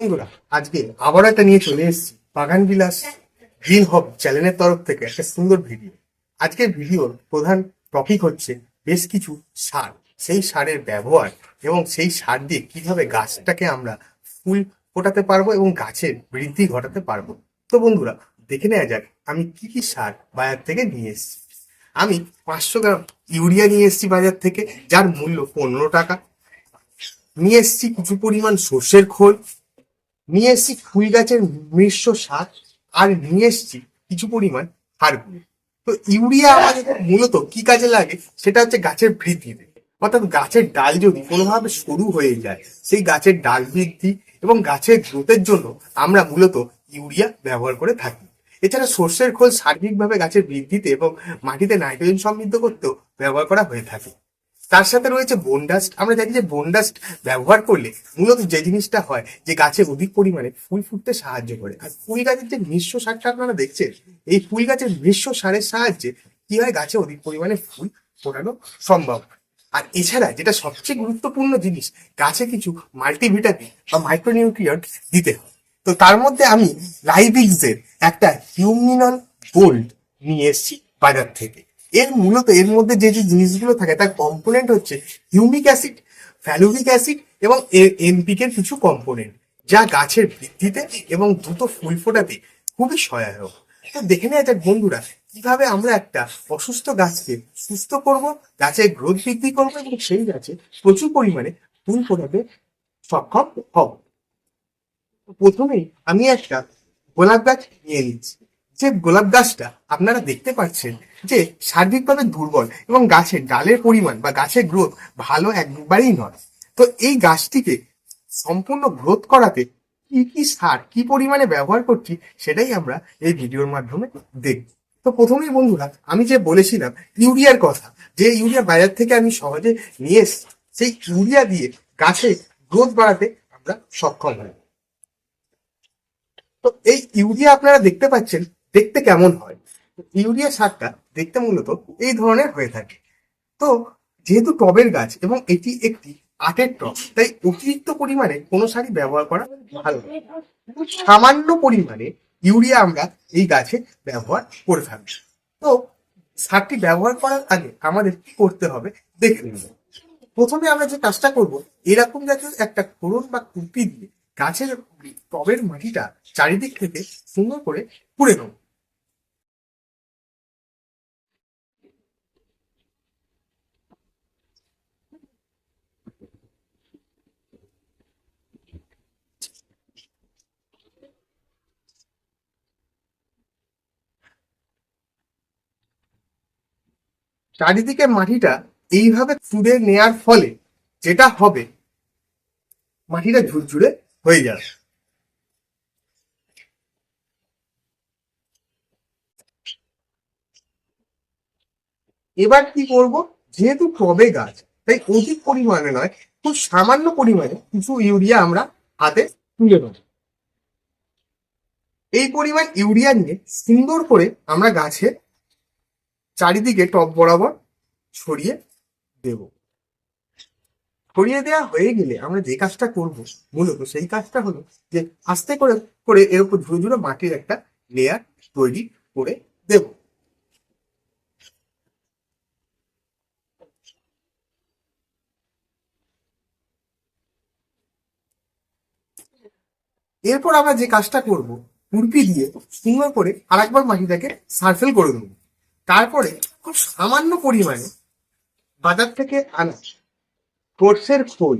বন্ধুরা, আজকে আবার একটা নিয়ে চলে এসেছি, বাগান বিলাস গ্রিন হব চ্যানেলের তরফ থেকে একটা সুন্দর ভিডিও। আজকের ভিডিওর প্রধান টপিক হচ্ছে বেশ কিছু সার। সেই সারের ব্যবহার এবং সেই সার দিয়ে কীভাবে গাছটাকে আমরা ফুল ফোটাতে পারব এবং গাছের বৃদ্ধি ঘটাতে পারব। তো বন্ধুরা, দেখে নেওয়া যাক আমি কি কি সার বাজার থেকে নিয়ে এসেছি। আমি পাঁচশো গ্রাম ইউরিয়া নিয়ে এসেছি বাজার থেকে, যার মূল্য পনেরো টাকা। নিয়ে এসেছি কিছু পরিমাণ সর্ষের খোল নিয়ে এসেছি ফুল গাছের মিশ্র সার আর নিয়ে এসেছি কিছু পরিমাণ হাড়গুলো তো ইউরিয়া আমাদের মূলত কি কাজে লাগে? সেটা হচ্ছে গাছের বৃদ্ধিতে অর্থাৎ গাছের ডাল যদি কোনোভাবে সরু হয়ে যায়, সেই গাছের ডাল বৃদ্ধি এবং গাছের গ্রোথের জন্য আমরা মূলত ইউরিয়া ব্যবহার করে থাকি। এছাড়া সর্ষের খোল সার্বিকভাবে গাছের বৃদ্ধিতে এবং মাটিতে নাইট্রোজেন সমৃদ্ধ করতেও ব্যবহার করা হয়ে থাকে। তার সাথে রয়েছে বোনডাস্ট আমরা জানি যে বোনডাস্ট ব্যবহার করলে মূলত যে জিনিসটা হয়, যে গাছে অধিক পরিমাণে ফুল ফুটতে সাহায্য করে। আর ফুল গাছের যে মিশ্র সারটা আপনারা দেখছেন, এই ফুল গাছের মিশ্র সারের সাহায্যে কি হয়, গাছে অধিক পরিমাণে ফুল ফোটানো সম্ভব। আর এছাড়া যেটা সবচেয়ে গুরুত্বপূর্ণ জিনিস, গাছে কিছু মাল্টিভিটামিন বা মাইক্রোনিউট্রিয়েন্ট দিতে হয়। তো তার মধ্যে আমি লাইভিক্সের একটা হিউমিনল গোল্ড নিয়ে এসেছি বাজার থেকে। এর মূলত, এর মধ্যে যে যে জিনিসগুলো থাকে, তার কম্পোনেন্ট হচ্ছে হিউমিক অ্যাসিড ফ্যালুভিক অ্যাসিড এবং এনপিকের কিছু কম্পোনেন্ট যা গাছের বৃদ্ধিতে এবং দ্রুত ফুল ফোটাতে খুবই সহায়ক। তো দেখে নেওয়া যাক বন্ধুরা, কীভাবে আমরা একটা অসুস্থ গাছকে সুস্থ করব গাছের গ্রোথ বৃদ্ধি করব এবং সেই গাছে প্রচুর পরিমাণে ফুল ফোটাতে সক্ষম হব। প্রথমেই আমি একটা গোলাপ গাছ নিয়ে নিচ্ছি। যে গোলাপ গাছটা আপনারা দেখতে পাচ্ছেন যে সার্বিকভাবে দুর্বল এবং গাছের ডালের পরিমাণ বা গাছের গ্রোথ ভালো একবারেই নয়। তো এই গাছটিকে সম্পূর্ণ গ্রোথ করাতে কি কি সার, কি পরিমাণে ব্যবহার করছি সেটাই আমরা এই ভিডিওর মাধ্যমে দেখব। তো প্রথমেই বন্ধুরা, আমি যে বলেছিলাম ইউরিয়ার কথা, যে ইউরিয়া বাজার থেকে আমি সহজে নিয়ে এসছি, সেই ইউরিয়া দিয়ে গাছে গ্রোথ বাড়াতে আমরা সক্ষম হই তো এই ইউরিয়া আপনারা দেখতে পাচ্ছেন দেখতে কেমন হয়? ইউরিয়া সারটা দেখতে মূলত এই ধরনের হয়ে থাকে। তো যেহেতু টবের গাছ এবং এটি একটি আটের টব, তাই অতিরিক্ত পরিমাণে কোনো সারই ব্যবহার করা ভালো। সামান্য পরিমাণে ইউরিয়া আমরা এই গাছে ব্যবহার করে থাকি। তো সারটি ব্যবহার করার আগে আমাদের কি করতে হবে দেখে নেব প্রথমে আমরা যে কাজটা করব, এরকম জাতীয় একটা খোলন বা কুপি দিয়ে গাছের টবের মাটিটা চারিদিক থেকে সুন্দর করে পুড়ে নেব চারিদিকে মাটিটা এইভাবে তুলে নেয়ার ফলে যেটা হবে, মাটিটা ঝুরঝুরে হয়ে যাবে। এবার কি করব? যেহেতু টবে গাছ, তাই অধিক পরিমাণে নয়, খুব সামান্য পরিমাণে কিছু ইউরিয়া আমরা হাতে তুলে নেব। এই পরিমাণ ইউরিয়া নিয়ে সুন্দর করে আমরা গাছের চারিদিকে টপ বরাবর ছড়িয়ে দেব। ছড়িয়ে দেওয়া হয়ে গেলে আমরা যে কাজটা করব মূলত সেই কাজটা হলো যে আস্তে করে করে এর উপর ঝুড়ো ঝুড়ো মাটির একটা লেয়ার তৈরি করে দেব। এরপর আমরা যে কাজটা করব কুর্পি দিয়ে সুন্দর করে আরেকবার মাটিটাকে সার্ফেল করে দেবো তারপরে খুব সামান্য পরিমাণে বাজার থেকে আনা সর্ষের খোল।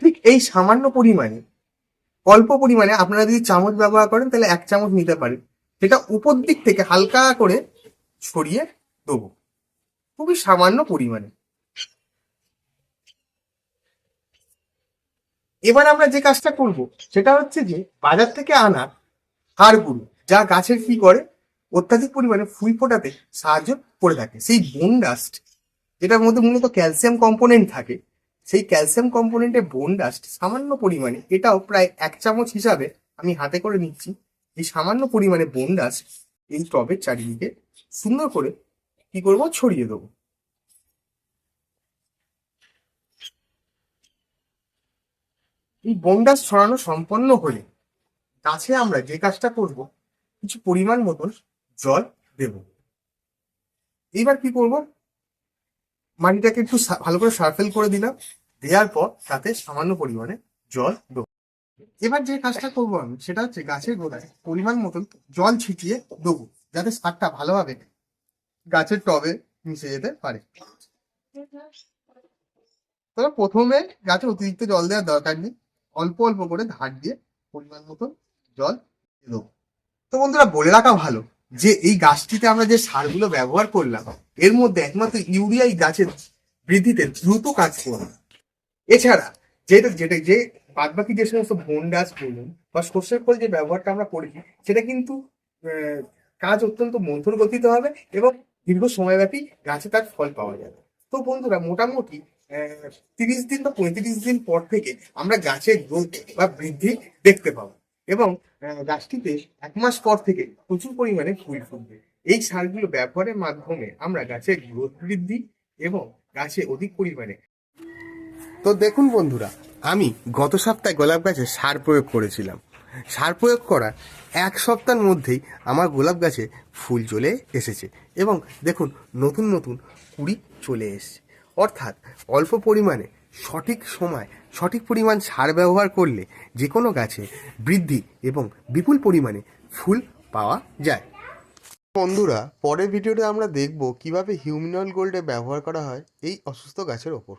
ঠিক এই সামান্য পরিমাণে, অল্প পরিমাণে আপনারা যদি চামচ ব্যবহার করেন, তাহলে এক চামচ নিতে পারেন। সেটা উপর দিক থেকে হালকা করে ছড়িয়ে দেবো। খুবই সামান্য পরিমাণে। এবার আমরা যে কাজটা করব, সেটা হচ্ছে যে বাজার থেকে আনা হাড়গুলো, যা গাছের কি করে, অত্যাধিক পরিমাণে ফুল ফোটাতে সাহায্য করে থাকে। সেই বোন ডাস্ট, যেটার মধ্যে মূলত ক্যালসিয়াম কম্পোনেন্ট থাকে সেই ক্যালসিয়াম কম্পোনেন্টের বোন ডাস্ট সামান্য পরিমাণে, এটাও প্রায় এক চামচ হিসাবে আমি হাতে করে নিচ্ছি, এই সামান্য পরিমাণে বোন ডাস্ট এই টবের চারিদিকে সুন্দর করে কি করব? ছড়িয়ে দেবো। এই বন্ডাস ছড়ানো সম্পন্ন হলে গাছে আমরা যে কাজটা করব, কিছু পরিমাণ মতন জল দেব। এইবার কি করব? মাটিটাকে একটু ভালো করে সার্ফেল করে দিলাম। দেওয়ার পর তাতে সামান্য পরিমাণে জল দেবো। এবার যে কাজটা করব আমি, সেটা হচ্ছে গাছের গোড়ায় পরিমাণ মতন জল ছিটিয়ে দেবো, যাতে সারটা ভালোভাবে গাছের টবে মিশে যেতে পারে। তবে প্রথমে গাছে অতিরিক্ত জল দেওয়ার দরকার নেই, অল্প অল্প করে ধার দিয়ে পরিমাণ মতন জল দেবো। তো বন্ধুরা, বলে রাখা ভালো যে এই গাছটিতে আমরা যে সারগুলো ব্যবহার করলাম এর মধ্যে একমাত্র ইউরিয়াই গাছের বৃদ্ধিতে দ্রুত কাজ করবে। এছাড়া যেটা যেটা যে বাদ বাকি যে সমস্ত ভন্ডাস বলুন বা সর্ষের ফল যে ব্যবহারটা আমরা করেছি, সেটা কিন্তু কাজ অত্যন্ত মন্থর গতিতে হবে এবং দীর্ঘ সময়ব্যাপী গাছে তার ফল পাওয়া যাবে। তো বন্ধুরা, মোটামুটি তিরিশ দিন বা পঁয়ত্রিশ দিন পর থেকে আমরা গাছের গ্রোথ বা বৃদ্ধি দেখতে পাবো এবং গাছটিতে এক মাস পর থেকে প্রচুর পরিমাণে ফুল ফুটবে। এই সারগুলো ব্যবহারের মাধ্যমে আমরা গাছের গ্রোথ বৃদ্ধি এবং গাছে অধিক পরিমাণে তো দেখুন বন্ধুরা, আমি গত সপ্তাহে গোলাপ গাছে সার প্রয়োগ করেছিলাম। সার প্রয়োগ করার এক সপ্তাহের মধ্যেই আমার গোলাপ গাছে ফুল চলে এসেছে এবং দেখুন নতুন নতুন কুড়ি চলে এসেছে। অর্থাৎ অল্প পরিমাণে সঠিক সময়, সঠিক পরিমাণ সার ব্যবহার করলে যে কোনো গাছে বৃদ্ধি এবং বিপুল পরিমাণে ফুল পাওয়া যায়। বন্ধুরা, পরের ভিডিওতে আমরা দেখব কীভাবে হিউমিনল গোল্ডে ব্যবহার করা হয় এই অসুস্থ গাছের ওপর।